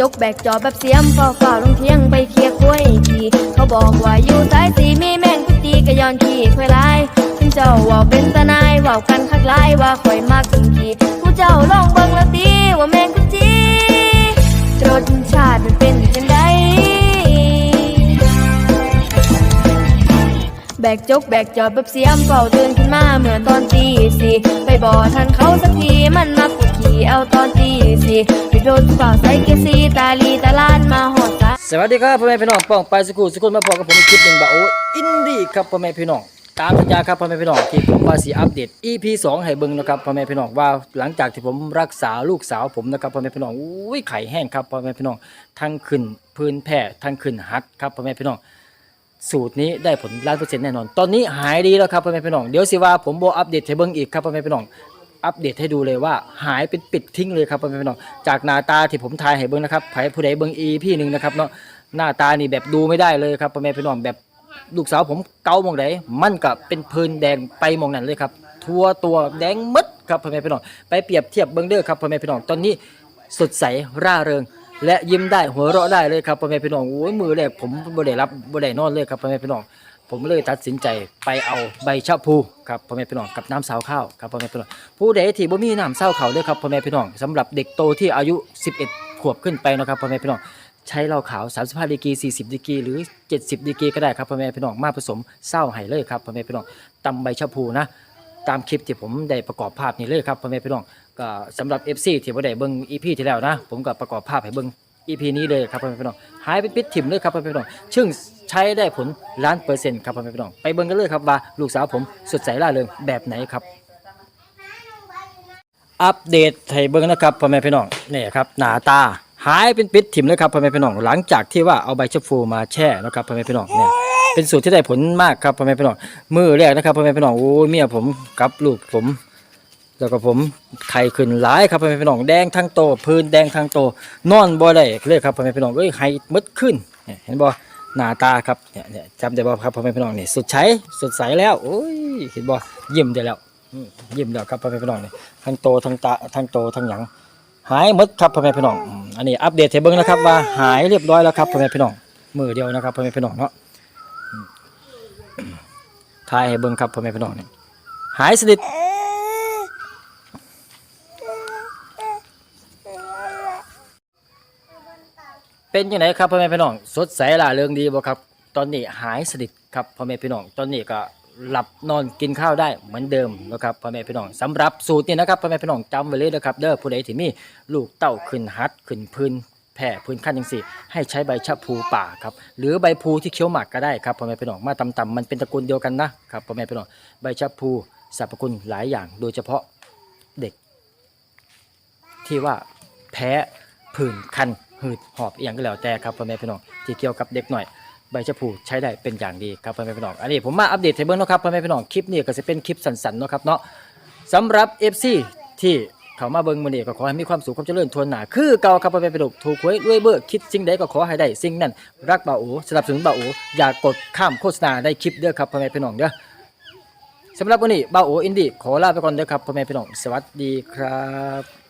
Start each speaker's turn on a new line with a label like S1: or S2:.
S1: จกแบกจอแบบเสียมฝ่าฝ่าลงเที่ยงไปเคลียร์กล้วยทีเขาบอกว่าอยู่สายสีมีแมงกุตีกะยอนขี้ควายลายถึงเจ้าว่าเป็นตานายว่ากันคักหลายว่าข่อยมากถึงขี้ผู้เจ้าลองเบิ่งละตีว่าแมงกุจีรสชาติมันเป็นจังไดแบกจกแบกจอบแบบเสียมเฝ้าตื่นขึ้นมาเมื่อตอนตีสี่ไปบ่อทันเขาสักทีมันมาปวดขี่ เอาตอนตีสี่ปโดนฝ่าใส่เกยร์ซีตาลีตาลานมาหอดสา
S2: สวัสดีครับพ่อแม่พี่น้องป้องไปสกูสกุลมาพอกับผมอีกคลิปหนึ่งบ่าโออินดี้ครับพ่อแม่พี่น้องตามสัญญาครับพ่อแม่พี่น้องที่ผมว่าสีอัปเดต EP 2ให้เบิ่งนะครับพ่อแม่พี่น้องว่าหลังจากที่ผมรักษาลูกสาวผมนะครับพ่อแม่พี่น้องอุ้ยไข่แห้งครับพ่อแม่พี่น้องทั้งขึ้นพื้นแผ่ทั้งขึ้นฮัดครับพ่อแม่พี่น้องสูตรนี้ได้ผลล้านเปอร์เซ็นต์แน่นอน ตอนนี้หายดีแล้วครับพ่อแม่พี่น้อง เดี๋ยวสิว่าผมโบอัปเดตให้เบิ่งอีกครับพ่อแม่พี่น้อง อัปเดตให้ดูเลยว่าหายเป็นปิดทิ้งเลยครับพี่น้องจากหน้าตาที่ผมทายให้เบิ่งนะครับไผผู้ใดเบิ่งอีพี่หนึ่งนะครับเนาะหน้าตานี่แบบดูไม่ได้เลยครับพ่อแม่พี่น้องแบบลูกสาวผมเกามองไหนมันก็เป็นพื้นแดงไปมองนั่นเลยครับ ทั่วตัวแดงหมดครับพ่อแม่พี่น้องไปเปรียบเทียบเบิ่งเด้อครับพ่อแม่พี่น้องตอนนี้สดใสร่าเริงและยิ้มได้หัวเราะได้เลยครับพ่อแม่พี่น้องโอ้ยมือแรกผมบ่ได้รับบ่ได้นอนเลยครับพ่อแม่พี่น้อง ผมเลยตัดสินใจไปเอาใบชะพูครับพ่อแม่พี่น้องกับน้ำสาวข้าวครับพ่อแม่พี่น้องผู้ใดที่บ่มีน้ำเศร้าเขาวด้อครับพ่อแม่พี่น้องสำหรับเด็กโตที่อายุ 11 ขวบขึ้นไปนะครับพ่อแม่พี่น้องใช้เหล้าขาว 35ดีกรี40ดีกรีหรือ 70ดีกรีก็ได้ครับพ่อแม่พี่น้องมาผสมเศร้าไห้เลยครับพ่อแม่พี่น้องตำใบชะพูนะตามคลิปที่ผมได้ประกอบภาพนี่เลยครับพ่อแม่พี่น้องก็สำหรับ FC ที่บ่ได้เบิ่ง EP ที่แล้วนะ ผมก็ประกอบภาพให้เบิ่ง EP นี้เลยครับพ่อแม่พี่น้องหายเป็นปิดถิ่มเลยครับพ่อแม่พี่น้องซึ่งใช้ได้ผลล้านเปอร์เซ็นต์ครับพ่อแม่พี่น้องไปเบิ่งกันเลยครับว่าลูกสาวผมสดใสร่าเริงแบบไหนครับ อัปเดตให้เบิ่งนะครับพ่อแม่พี่น้องนี่ครับหน้าตาหายเป็นปิดถิ่มเลยครับพ่อแม่พี่น้องหลังจากที่ว่าเอาใบชะพูมาแช่นะครับพ่อแม่พี่น้องเนี่ยเป็นสูตรที่ได้ผลมากครับพ่อแม่พี่น้องมือแรกนะครับพ่อแม่พี่น้องโอ้ยเมียผมกับลูกผม แล้วก็ผมไข่ขึ้นหลายครับพ่อแม่พี่น้องแดงทั้งโตพื้นแดงทั้งโตนอนบ่ได้เลยครับพ่อแม่พี่น้องเอ้ยไข่มดขึ้นเห็นบ่หน้าตาครับเนี่ยจำได้บ่ครับพ่อแม่พี่น้องนี่สดใสสดใสแล้วโอ้ยเห็นบ่ยิ้มได้แล้วยิ้มแล้วครับพ่อแม่พี่น้องนี่ทั้งโตทั้งตาทั้งโตทั้งหยังหายมดครับพ่อแม่พี่น้องอันนี้อัปเดตให้เบิ่งนะครับว่าหายเรียบร้อยแล้วครับพ่อแม่พี่น้องมือเดียวนะครับพ่อแม่พี่น้องเนาะอืมถ่ายให้เบิ่งครับพ่อแม่พี่น้องนี่หายสนิท เป็นยังไงครับพ่อแม่พี่น้องสดใสล่าเริงดีบ่ครับ ตอนนี้หายสนิทครับพ่อแม่พี่น้องตอนนี้ก็หลับนอนกินข้าวได้เหมือนเดิมนะครับพ่อแม่พี่น้องสำหรับสูตรนี้นะครับพ่อแม่พี่น้องจำไว้เลยนะครับเด้อผู้ใดที่มีลูกเต้าขึ้นฮัดขึ้นพื้นแผ่พื้นขั้นยังสี่ ให้ใช้ใบชะพูป่าครับหรือใบพลูที่เคี้ยวหมากก็ได้ครับพ่อแม่พี่น้องมาตำๆมันเป็นตระกูลเดียวกันนะครับพ่อแม่พี่น้องใบชะพูสรรพคุณหลายอย่าง โดยเฉพาะเด็ก ที่ว่าแพ้ผื่นคัน หืดหอบอหย่างก็แล้วแต่ครับพ่อแม่พี่น้องที่เกี่ยวกับเด็กหน่อยใบชะพูใช้ได้เป็นอย่างดีครับพ่อแม่พี่น้องอันนี้ผมมาอัปเดตให้เบิ่งเนาะครับพ่อแม่พี่น้องคลิปนี้ก็จะเป็นคลิปสั้นๆเนาะครับเนาะสำหรับ FC ที่เขามาเบิ่งมื้อนี้ก็ขอให้มีความสุขความเจริญทวนหนาคือเก่าครับพ่อแม่พี่น้องถูกหวยรวยเบ้อคิดสิ่งใดก็ขอให้ได้สิ่งนั้นรักบ่าวโอสนับสนุนบ่าวโออย่ากดข้ามโฆษณาได้คลิปเด้อครับพ่อแม่พี่น้องเด้อสำหรับวันนี้บ่าวโออินดี้ขอลาไปก่อนเด้อครับพ่อแม่พี่น้องสวัสดีครับ